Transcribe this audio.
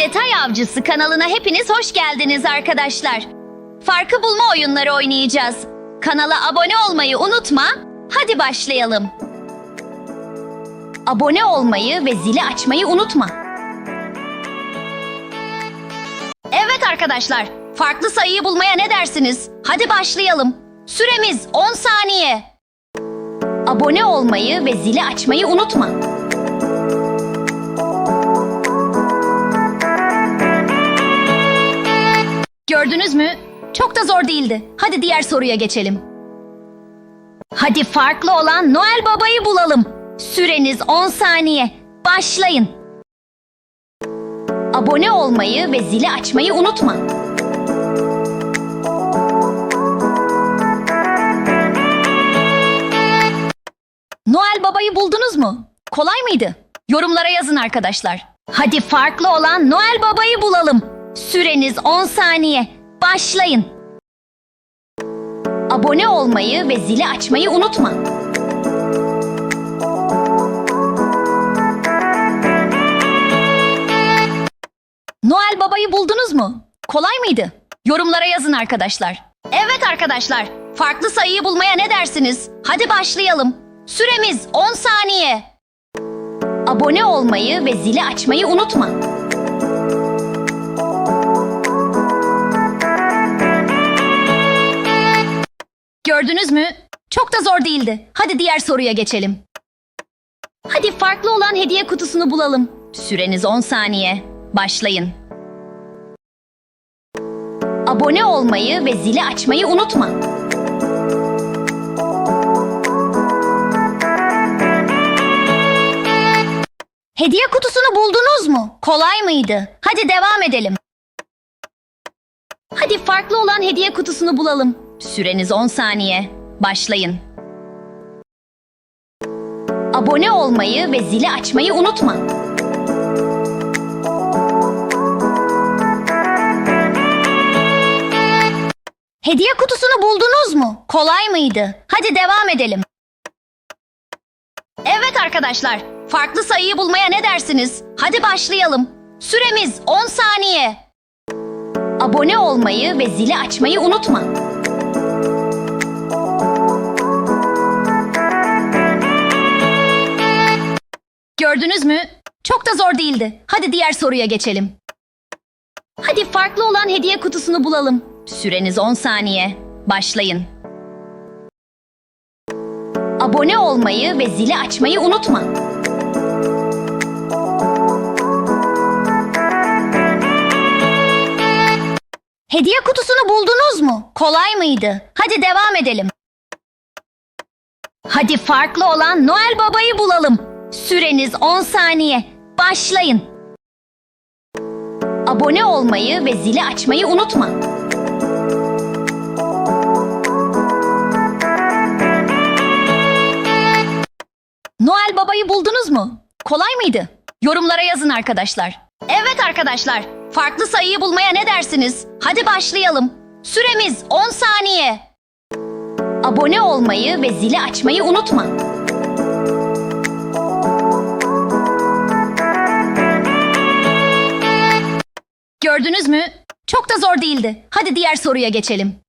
Detay Avcısı kanalına hepiniz hoş geldiniz arkadaşlar. Farkı bulma oyunları oynayacağız. Kanala abone olmayı unutma. Hadi başlayalım. Abone olmayı ve zili açmayı unutma. Evet arkadaşlar, farklı sayıyı bulmaya ne dersiniz? Hadi başlayalım. Süremiz 10 saniye. Abone olmayı ve zili açmayı unutma. Gördünüz mü? Çok da zor değildi. Hadi diğer soruya geçelim. Hadi farklı olan Noel Baba'yı bulalım. Süreniz 10 saniye. Başlayın. Abone olmayı ve zili açmayı unutma. Noel Baba'yı buldunuz mu? Kolay mıydı? Yorumlara yazın arkadaşlar. Hadi farklı olan Noel Baba'yı bulalım. Süreniz 10 saniye. Başlayın. Abone olmayı ve zili açmayı unutma. Noel Baba'yı buldunuz mu? Kolay mıydı? Yorumlara yazın arkadaşlar. Evet arkadaşlar, farklı sayıyı bulmaya ne dersiniz? Hadi başlayalım. Süremiz 10 saniye. Abone olmayı ve zili açmayı unutma. Gördünüz mü? Çok da zor değildi. Hadi diğer soruya geçelim. Hadi farklı olan hediye kutusunu bulalım. Süreniz 10 saniye. Başlayın. Abone olmayı ve zili açmayı unutma. Hediye kutusunu buldunuz mu? Kolay mıydı? Hadi devam edelim. Hadi farklı olan hediye kutusunu bulalım. Süreniz 10 saniye. Başlayın. Abone olmayı ve zili açmayı unutma. Hediye kutusunu buldunuz mu? Kolay mıydı? Hadi devam edelim. Evet arkadaşlar, farklı sayıyı bulmaya ne dersiniz? Hadi başlayalım. Süremiz 10 saniye. Abone olmayı ve zili açmayı unutma. Gördünüz mü? Çok da zor değildi. Hadi diğer soruya geçelim. Hadi farklı olan hediye kutusunu bulalım. Süreniz 10 saniye. Başlayın. Abone olmayı ve zili açmayı unutma. Hediye kutusunu buldunuz mu? Kolay mıydı? Hadi devam edelim. Hadi farklı olan Noel Baba'yı bulalım. Süreniz 10 saniye. Başlayın. Abone olmayı ve zili açmayı unutma. Noel Baba'yı buldunuz mu? Kolay mıydı? Yorumlara yazın arkadaşlar. Evet arkadaşlar, farklı sayıyı bulmaya ne dersiniz? Hadi başlayalım. Süremiz 10 saniye. Abone olmayı ve zili açmayı unutma. Gördünüz mü? Çok da zor değildi. Hadi diğer soruya geçelim.